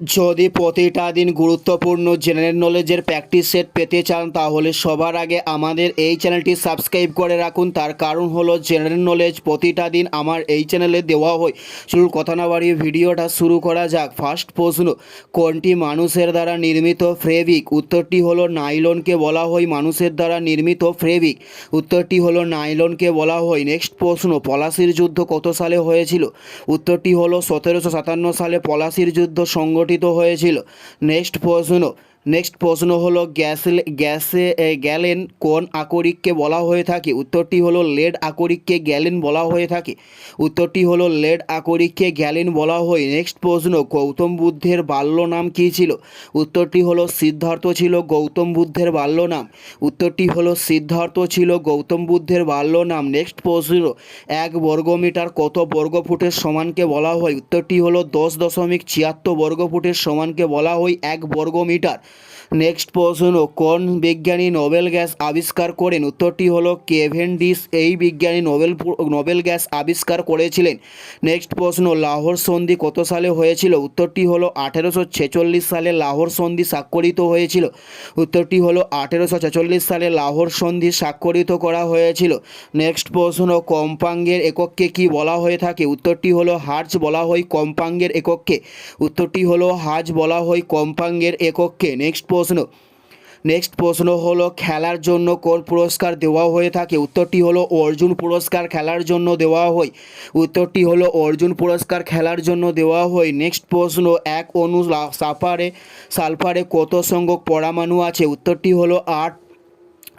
যদি প্রতিটা দিন গুরুত্বপূর্ণ জেনারেল নলেজের প্র্যাকটিস সেট পেতে চান, তাহলে সবার আগে আমাদের এই চ্যানেলটি সাবস্ক্রাইব করে রাখুন। তার কারণ হলো জেনারেল নলেজ প্রতিটা দিন আমার এই চ্যানেলে দেওয়া হয়। চলুন কথা না বাড়িয়ে ভিডিওটা শুরু করা যাক। ফার্স্ট প্রশ্ন, কোনটি মানুষের দ্বারা নির্মিত ফ্রেবিক উত্তরটি হলো নাইলনকে বলা হয় মানুষের দ্বারা নির্মিত ফ্রেবিক উত্তরটি হলো নাইলনকে বলা হয়। নেক্সট প্রশ্ন, পলাশির যুদ্ধ কত সালে হয়েছিল? উত্তরটি হলো সতেরোশো সাতান্ন সালে পলাশির যুদ্ধ সংগঠিত হয়েছিল। নেক্সট প্রশ্ন নেক্সট প্রশ্ন হলো গ্যাস গ্যাসে গ্যালেন কোন আকরিককে বলা হয়ে থাকে? উত্তরটি হলো লেড আকরিককে গ্যালেন বলা হয়ে থাকে। উত্তরটি হলো লেড আকরিককে গ্যালেন বলা হয়। নেক্সট প্রশ্ন, গৌতম বুদ্ধের বাল্য নাম কী ছিল? উত্তরটি হলো সিদ্ধার্থ ছিল গৌতম বুদ্ধের বাল্য নাম। উত্তরটি হলো সিদ্ধার্থ ছিল গৌতম বুদ্ধের বাল্য নাম। নেক্সট প্রশ্ন, এক বর্গমিটার কত বর্গফুটের সমানকে বলা হয়? উত্তরটি হলো দশ দশমিক ছিয়াত্তর বর্গফুটের সমানকে বলা হয় এক বর্গমিটার। নেক্সট প্রশ্ন, কোন বিজ্ঞানী নোবেল গ্যাস আবিষ্কার করেন? উত্তরটি হলো কেভেন্ডিস এই বিজ্ঞানী নোবেল নোবেল গ্যাস আবিষ্কার করেছিলেন। নেক্সট প্রশ্ন, লাহোর সন্ধি কত সালে হয়েছিল? উত্তরটি হলো আঠেরোশো ছেচল্লিশ সালে লাহোর সন্ধি স্বাক্ষরিত হয়েছিল। উত্তরটি হলো আঠেরোশো ছেচল্লিশ সালে লাহোর সন্ধি স্বাক্ষরিত করা হয়েছিল। নেক্সট প্রশ্ন, কম্পাঙ্গের একককে কি বলা হয়ে থাকে? উত্তরটি হলো হার্জ বলা হয় কম্পাঙ্গের একককে উত্তরটি হলো হাজ বলা হয় কম্পাঙ্গের একককে নেক্সট প্রশ্ন। নেক্সট প্রশ্ন হলো, খেলার জন্য কোন পুরস্কার দেওয়া হয়ে থাকে? উত্তরটি হলো, অর্জুন পুরস্কার খেলার জন্য দেওয়া হয়। উত্তরটি হলো, অর্জুন পুরস্কার খেলার জন্য দেওয়া হয়। নেক্সট প্রশ্ন, এক অনু সাফারে, সালফারে কত সংখ্যক পরমাণু আছে? উত্তরটি হলো, আট